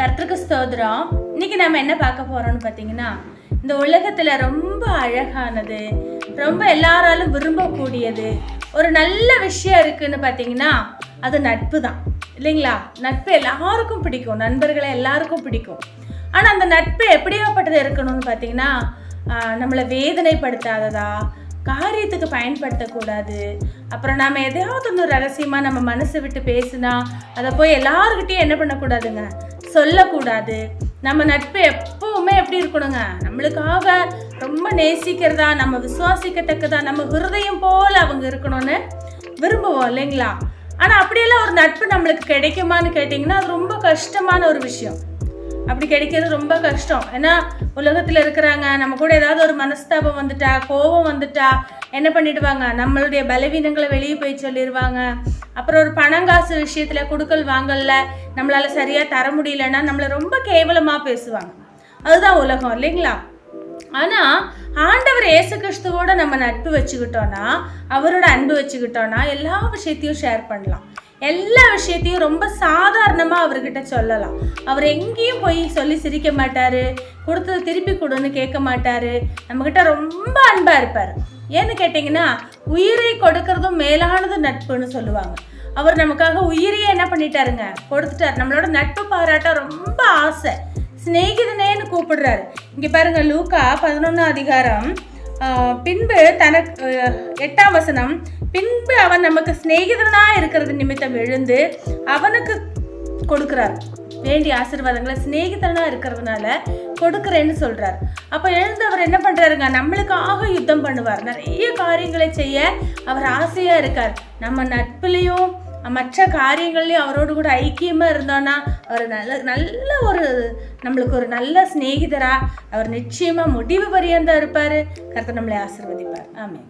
கர்த்தருக்கு ஸ்தோத்திரம். இன்னைக்கு நம்ம என்ன பார்க்க போறோம்னு பார்த்தீங்கன்னா இந்த உலகத்துல ரொம்ப அழகானது ரொம்ப எல்லாராலும் விரும்பக்கூடியது ஒரு நல்ல விஷயம் இருக்குன்னு பார்த்தீங்கன்னா அது நட்பு தான் இல்லைங்களா? நட்பு எல்லாருக்கும் பிடிக்கும். நண்பர்களை எல்லாருக்கும் பிடிக்கும். ஆனால் அந்த நட்பு எப்படியாப்பட்டது இருக்கணும்னு பார்த்தீங்கன்னா நம்மளை வேதனைப்படுத்தாததா காரியத்துக்கு பயன்படுத்தக்கூடாது அப்புறம் நாம் எதையாவது ஒன்று ரகசியமாக நம்ம மனசை விட்டு பேசினா அதை போய் எல்லாருக்கிட்டையும் என்ன பண்ணக்கூடாதுங்க? சொல்லக்கூடாது. நம்ம நட்பு எப்பவுமே எப்படி இருக்கணுங்க? நம்மளுக்காக ரொம்ப நேசிக்கிறதா நம்ம விசுவாசிக்கத்தக்கதா நம்ம ஹிருதயம் போல் அவங்க இருக்கணும்னு விரும்புவோம் இல்லைங்களா? ஆனால் அப்படியெல்லாம் ஒரு நட்பு நம்மளுக்கு கிடைக்குமான்னு கேட்டிங்கன்னா அது ரொம்ப கஷ்டமான ஒரு விஷயம். அப்படி கிடைக்கிறது ரொம்ப கஷ்டம். ஏன்னா உலகத்தில் இருக்கிறாங்க நம்ம கூட ஏதாவது ஒரு மனஸ்தாபம் வந்துட்டா கோபம் வந்துட்டா என்ன பண்ணிடுவாங்க? நம்மளுடைய பலவீனங்களை வெளியே போய் சொல்லிடுவாங்க அப்புறம் ஒரு பணங்காசு விஷயத்தில் கொடுக்கல் வாங்கல நம்மளால சரியாக தர முடியலன்னா நம்மளை ரொம்ப கேவலமாக பேசுவாங்க. அதுதான் உலகம் இல்லைங்களா? ஆனால் ஆண்டவர் இயேசு கிறிஸ்துவோட நம்ம நட்பு வச்சுக்கிட்டோன்னா அவரோட அன்பு வச்சுக்கிட்டோன்னா எல்லா விஷயத்தையும் ஷேர் பண்ணலாம். எல்லா விஷயத்தையும் ரொம்ப சாதாரணமாக அவர்கிட்ட சொல்லலாம். அவர் எங்கேயும் போய் சொல்லி சிரிக்க மாட்டார் கொடுத்தது திருப்பி கொடுன்னு கேட்க மாட்டார். நம்மக்கிட்ட ரொம்ப அன்பாக இருப்பார். ஏன்னு கேட்டிங்கன்னா உயிரை கொடுக்கறதும் மேலானது நட்புன்னு சொல்லுவாங்க. அவர் நமக்காக உயிரியே என்ன பண்ணிட்டாருங்க? கொடுத்துட்டார். நம்மளோட நட்பு பாராட்ட ரொம்ப ஆசை. சிநேகிதனேன்னு கூப்பிடுறாரு. இங்கே பாருங்க லூக்கா பதினொன்றாம் அதிகாரம் பின்பு தனக்கு எட்டாம் வசனம் பின்பு அவன் நமக்கு சிநேகிதனாக இருக்கிறது நிமித்தம் எழுந்து அவனுக்கு கொடுக்குறார். வேண்டிய ஆசீர்வாதங்களை சிநேகிதனாக இருக்கிறதுனால கொடுக்குறேன்னு சொல்கிறார் அப்போ எழுந்து அவர் என்ன பண்ணுறாருங்க நம்மளுக்காக யுத்தம் பண்ணுவார். நிறைய காரியங்களை செய்ய அவர் ஆசையாக இருக்கார். நம்ம நட்புலேயும் மற்ற காரியங்கள்லையும் அவரோடு கூட ஐக்கியமாக இருந்தோன்னா அவர் நல்ல நல்ல ஒரு நம்மளுக்கு ஒரு நல்ல சிநேகிதராக அவர் நிச்சயமாக முடிவு பரியந்தான் இருப்பார். கருத்தை நம்மளை ஆசிர்வதிப்பார். ஆமே